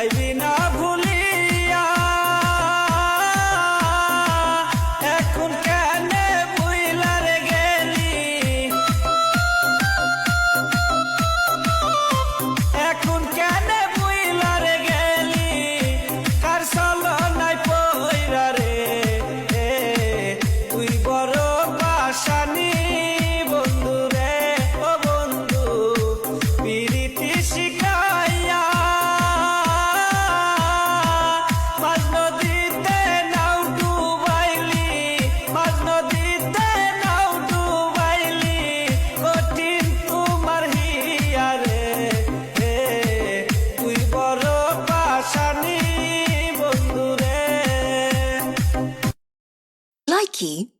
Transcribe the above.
যাইবি না ভুলিয়া। এখন কেন বুইলার গেলি? এখন কেন বুইলার গেলি? কার চল নাই পইরা রে? তুই বড় পাশানি Nike